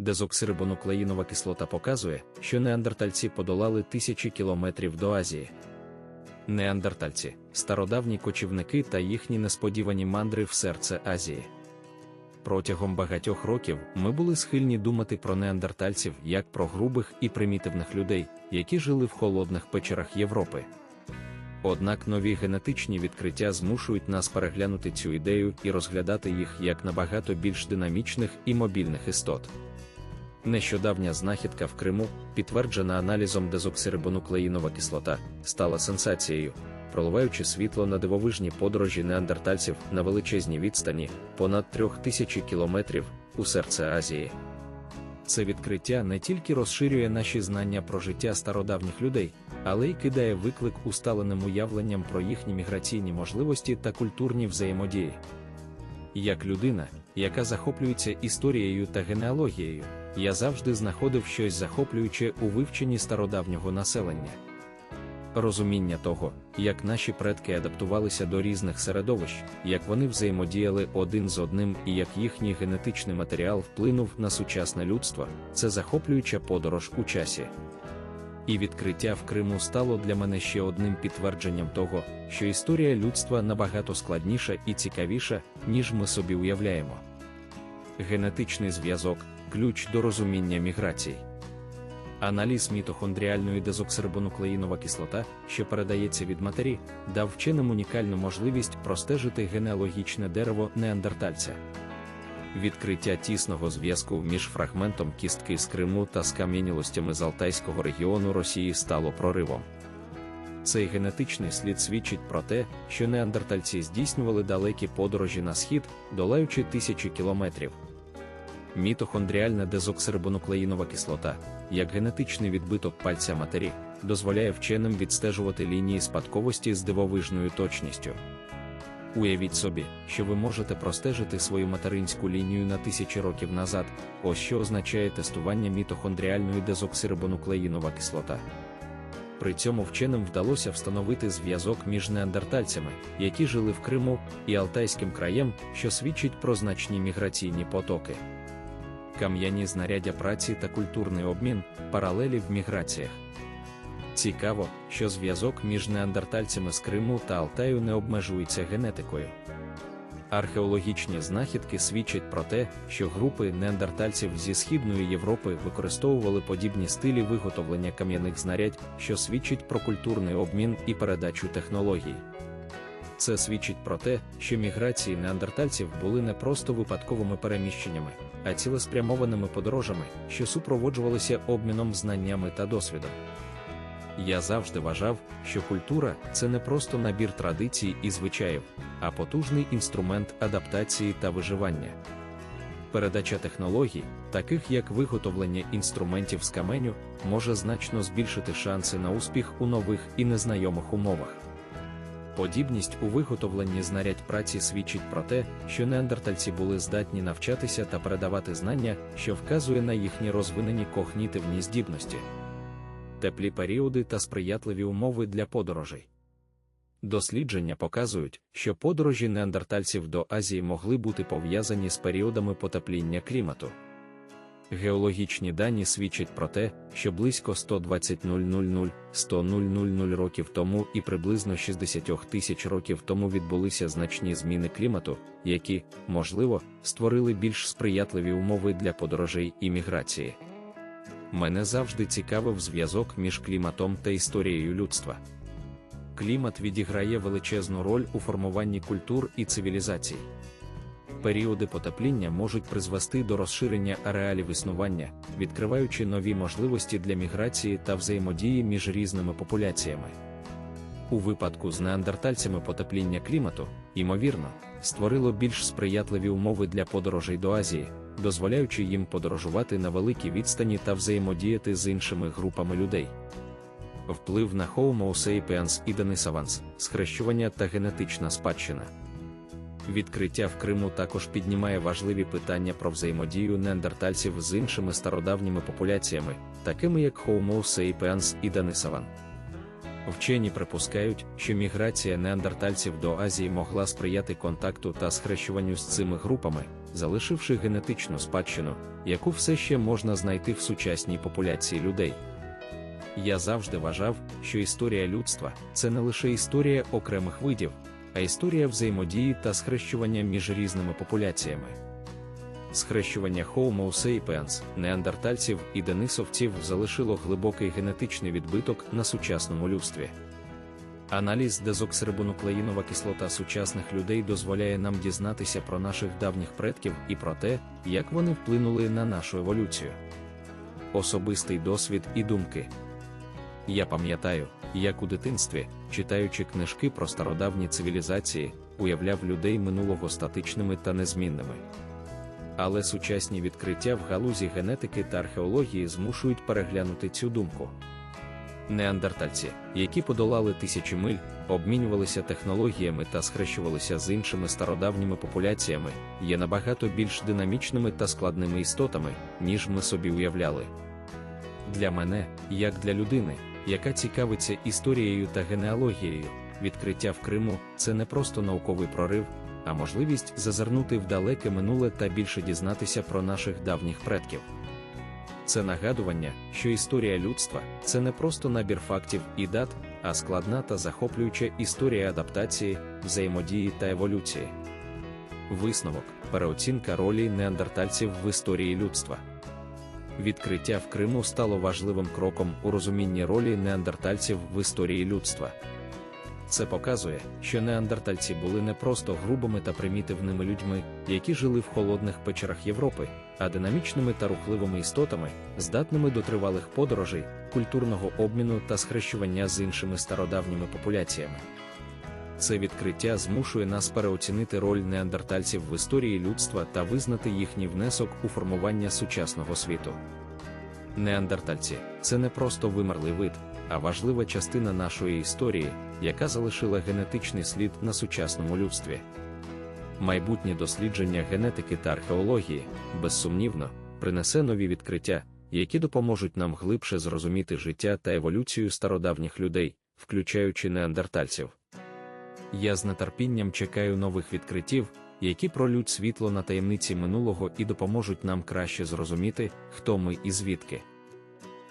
Дезоксирибонуклеїнова кислота показує, що неандертальці подолали тисячі кілометрів до Азії. Неандертальці стародавні кочівники та їхні несподівані мандри в серце Азії. Протягом багатьох років ми були схильні думати про неандертальців як про грубих і примітивних людей, які жили в холодних печерах Європи. Однак нові генетичні відкриття змушують нас переглянути цю ідею і розглядати їх як набагато більш динамічних і мобільних істот. Нещодавня знахідка в Криму, підтверджена аналізом дезоксирибонуклеїнова кислота, стала сенсацією, проливаючи світло на дивовижні подорожі неандертальців на величезній відстані понад трьох тисячі кілометрів у серце Азії. Це відкриття не тільки розширює наші знання про життя стародавніх людей, але й кидає виклик усталеним уявленням про їхні міграційні можливості та культурні взаємодії. Як людина, яка захоплюється історією та генеалогією, я завжди знаходив щось захоплююче у вивченні стародавнього населення. Розуміння того, як наші предки адаптувалися до різних середовищ, як вони взаємодіяли один з одним і як їхній генетичний матеріал вплинув на сучасне людство, це захоплююча подорож у часі. І відкриття в Криму стало для мене ще одним підтвердженням того, що історія людства набагато складніша і цікавіша, ніж ми собі уявляємо. Генетичний зв'язок ключ до розуміння міграцій. Аналіз мітохондріальної дезоксирибонуклеїнова кислота, що передається від матері, дав вченим унікальну можливість простежити генеалогічне дерево неандертальця. Відкриття тісного зв'язку між фрагментом кістки з Криму та скам'янілостями з Алтайського регіону Росії стало проривом. Цей генетичний слід свідчить про те, що неандертальці здійснювали далекі подорожі на схід, долаючи тисячі кілометрів. Мітохондріальна дезоксирибонуклеїнова кислота, як генетичний відбиток пальця матері, дозволяє вченим відстежувати лінії спадковості з дивовижною точністю. Уявіть собі, що ви можете простежити свою материнську лінію на тисячі років назад, ось що означає тестування мітохондріальної дезоксирибонуклеїнова кислота. При цьому вченим вдалося встановити зв'язок між неандертальцями, які жили в Криму, і Алтайським краєм, що свідчить про значні міграційні потоки кам'яні знаряддя праці та культурний обмін, паралелі в міграціях. Цікаво, що зв'язок між неандертальцями з Криму та Алтаю не обмежується генетикою. Археологічні знахідки свідчать про те, що групи неандертальців зі Східної Європи використовували подібні стилі виготовлення кам'яних знарядь, що свідчить про культурний обмін і передачу технологій. Це свідчить про те, що міграції неандертальців були не просто випадковими переміщеннями, а цілеспрямованими подорожами, що супроводжувалися обміном знаннями та досвідом. Я завжди вважав, що культура це не просто набір традицій і звичаїв, а потужний інструмент адаптації та виживання. Передача технологій, таких як виготовлення інструментів з каменю, може значно збільшити шанси на успіх у нових і незнайомих умовах. Подібність у виготовленні знарядь праці свідчить про те, що неандертальці були здатні навчатися та передавати знання, що вказує на їхні розвинені когнітивні здібності, теплі періоди та сприятливі умови для подорожей. Дослідження показують, що подорожі неандертальців до Азії могли бути пов'язані з періодами потепління клімату. Геологічні дані свідчать про те, що близько 120 100 років тому і приблизно 60 тисяч років тому відбулися значні зміни клімату, які, можливо, створили більш сприятливі умови для подорожей і міграції. Мене завжди цікавив зв'язок між кліматом та історією людства. Клімат відіграє величезну роль у формуванні культур і цивілізацій періоди потепління можуть призвести до розширення ареалів існування, відкриваючи нові можливості для міграції та взаємодії між різними популяціями. У випадку з неандертальцями потепління клімату, ймовірно, створило більш сприятливі умови для подорожей до Азії, дозволяючи їм подорожувати на великій відстані та взаємодіяти з іншими групами людей. Вплив на Homo sapiens і Denisavans, схрещування та генетична спадщина. Відкриття в Криму також піднімає важливі питання про взаємодію неандертальців з іншими стародавніми популяціями, такими як Homo sapiens і Denisavans. Вчені припускають, що міграція неандертальців до Азії могла сприяти контакту та схрещуванню з цими групами, залишивши генетичну спадщину, яку все ще можна знайти в сучасній популяції людей. Я завжди вважав, що історія людства це не лише історія окремих видів, а історія взаємодії та схрещування між різними популяціями. Схрещування Homo sapiens, неандертальців і денисовців залишило глибокий генетичний відбиток на сучасному людстві. Аналіз дезоксирибонуклеїнова кислота сучасних людей дозволяє нам дізнатися про наших давніх предків і про те, як вони вплинули на нашу еволюцію. Особистий досвід і думки. Я пам'ятаю, як у дитинстві, читаючи книжки про стародавні цивілізації, уявляв людей минулого статичними та незмінними. Але сучасні відкриття в галузі генетики та археології змушують переглянути цю думку. Неандертальці, які подолали тисячі миль, обмінювалися технологіями та схрещувалися з іншими стародавніми популяціями, є набагато більш динамічними та складними істотами, ніж ми собі уявляли. Для мене, як для людини, яка цікавиться історією та генеалогією, відкриття в Криму це не просто науковий прорив, а можливість зазирнути в далеке минуле та більше дізнатися про наших давніх предків. Це нагадування, що історія людства це не просто набір фактів і дат, а складна та захоплююча історія адаптації, взаємодії та еволюції. Висновок переоцінка ролі неандертальців в історії людства. Відкриття в Криму стало важливим кроком у розумінні ролі неандертальців в історії людства. Це показує, що неандертальці були не просто грубими та примітивними людьми, які жили в холодних печерах Європи, а динамічними та рухливими істотами, здатними до тривалих подорожей, культурного обміну та схрещування з іншими стародавніми популяціями. Це відкриття змушує нас переоцінити роль неандертальців в історії людства та визнати їхній внесок у формування сучасного світу. Неандертальці це не просто вимерлий вид, а важлива частина нашої історії, яка залишила генетичний слід на сучасному людстві. Майбутнє дослідження генетики та археології, безсумнівно, принесе нові відкриття, які допоможуть нам глибше зрозуміти життя та еволюцію стародавніх людей, включаючи неандертальців. Я з нетерпінням чекаю нових відкриттів, які пролють світло на таємниці минулого і допоможуть нам краще зрозуміти, хто ми і звідки.